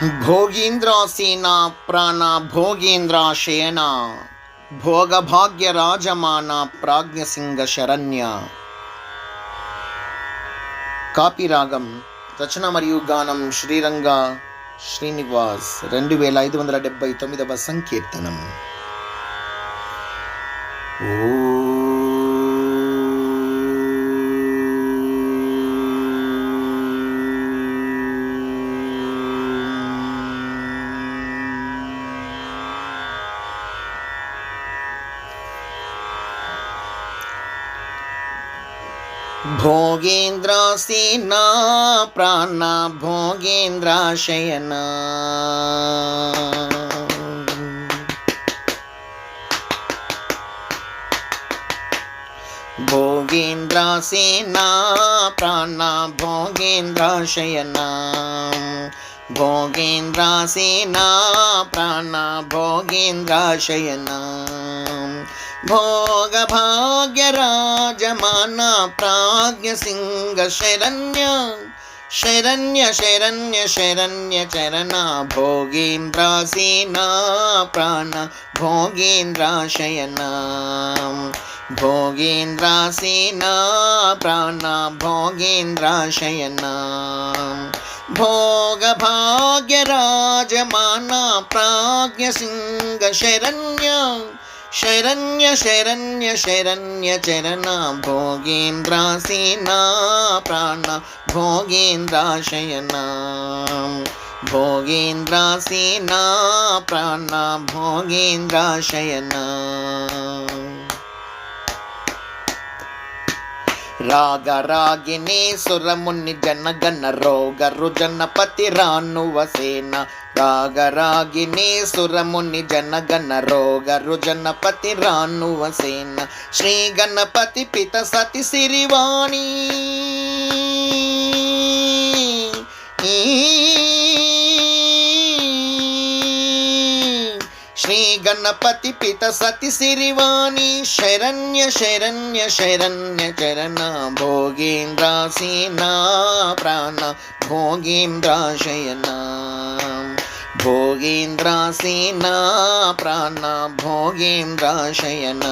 భోగీంద్రాసీన ప్రాణ భోగేంద్రాశయన భోగభాగ్య రాజమాన ప్రాజ్ఞసింగ శరణ్య కాపిరాగం రచన మరియు గానం శ్రీరంగ శ్రీనివాస్ రెండు వేల ఐదు వందల డెబ్బై తొమ్మిదవ సంకీర్తనం. భోగేంద్రాసీనా ప్రాణ భోగేంద్రాశయన భోగేంద్రాసీనా ప్రాణ భోగేంద్రాశయన भोग भाग्य राजमाना प्राज्ञ सिंह शरण्य शरण्य शरण्य शरण्य चरणा भोगीन्द्रासीना प्राण, भोगीन्द्राशयना, भोगीन्द्रासीना प्राण, भोगीन्द्राशयना सिंह शरण्य శరణ్య శరణ్య శరణ్య చరణ భోగేంద్రాసీనా ప్రాణ భోగేంద్రాశయన భోగేంద్రాసీనా ప్రాణ భోగేంద్రాశయన రాగరాగిని సురముని జనగణ రోగ రుజనపతి రానువ రానువసేన రాగరాగిని సురముని జనగణ రోగ రుజనపతి రానువ సేన శ్రీ గణపతి పిత సతి సిరివాణి. శ్రీ గణపతి పిత సతి సిరివాణి. శరణ్య శరణ్య శరణ్య చరణ. భోగేంద్రాసీనా ప్రాణ. భోగేంద్రాశయన భోగేంద్రాసీనా ప్రాణ. భోగేంద్రాశయన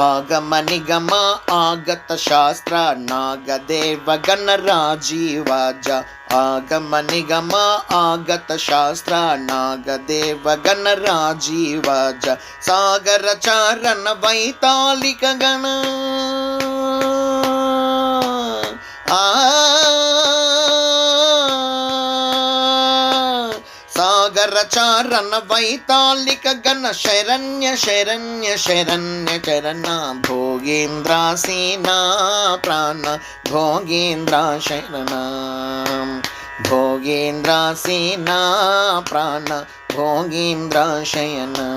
ಆಗಮ ನಿಗಮ ಆಗತ ಶಾಸ್ತ್ರ ನಾಗದೇವ ಗಣರಾಜೀವಾಜ ಆಗಮ ನಿಗಮ ಆಗತ ಶಾಸ್ತ್ರ ನಾಗದೇವ ಗಣರಾಜೀವಾಜ ಸಾಗರ ಚಾರಣ ವೈತಾಲಿಕ ಗಣ సాగర వైతాళిక గణ శరణ్య శరణ్య శరణ్య చరణ. భోగేంద్రాసీనా ప్రాణ భోగేంద్ర శరణ. భోగేంద్రాసీనా ప్రాణ భోగేంద్ర శయనా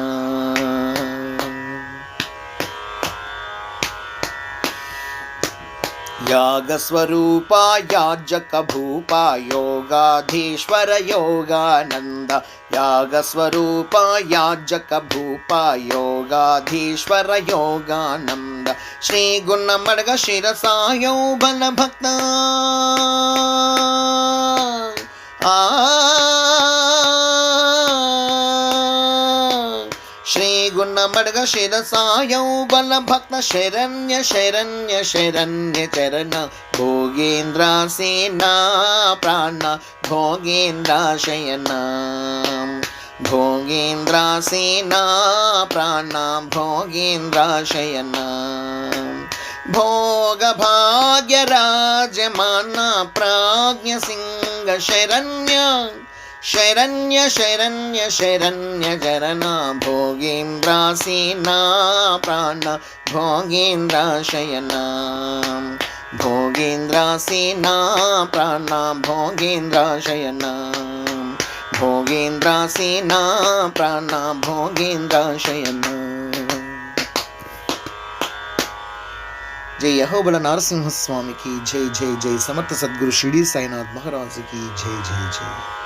यागस्वरूपा याजकभूपा योगाधीश्वर योगानन्द यागस्वरूपा याजकभूपा योगाधीश्वर योगानन्द श्रीगुणमर्ग शिरसायो बलभक्त శ్రీగుణమడగ శిరసాయౌ బల భక్త శరణ్య శరణ్య శరణ్య చరణ భోగేంద్ర సేనా ప్రాణ భోగేంద్ర శయన. భోగేంద్ర సేనా ప్రాణ భోగేంద్ర భోగేంద్రాశయన భోగభాగ్యరాజమాన ప్రాజ్ఞసింగ శరణ్య శరణ్య శరణ్య శరణ్య చరణ భోగేంద్రాసీనా ప్రాణ. భోగేంద్రాశయన. భోగేంద్రాసీనా ప్రాణ. భోగేంద్రాశయన. భోగేంద్రాసీనా ప్రాణ. భోగేంద్రాశయన. జై యహోబల నరసింహస్వామికి జై జై జై. సమర్థ సద్గురు షిడి సాయినాథ్ మహారాజుకి జై జై జై.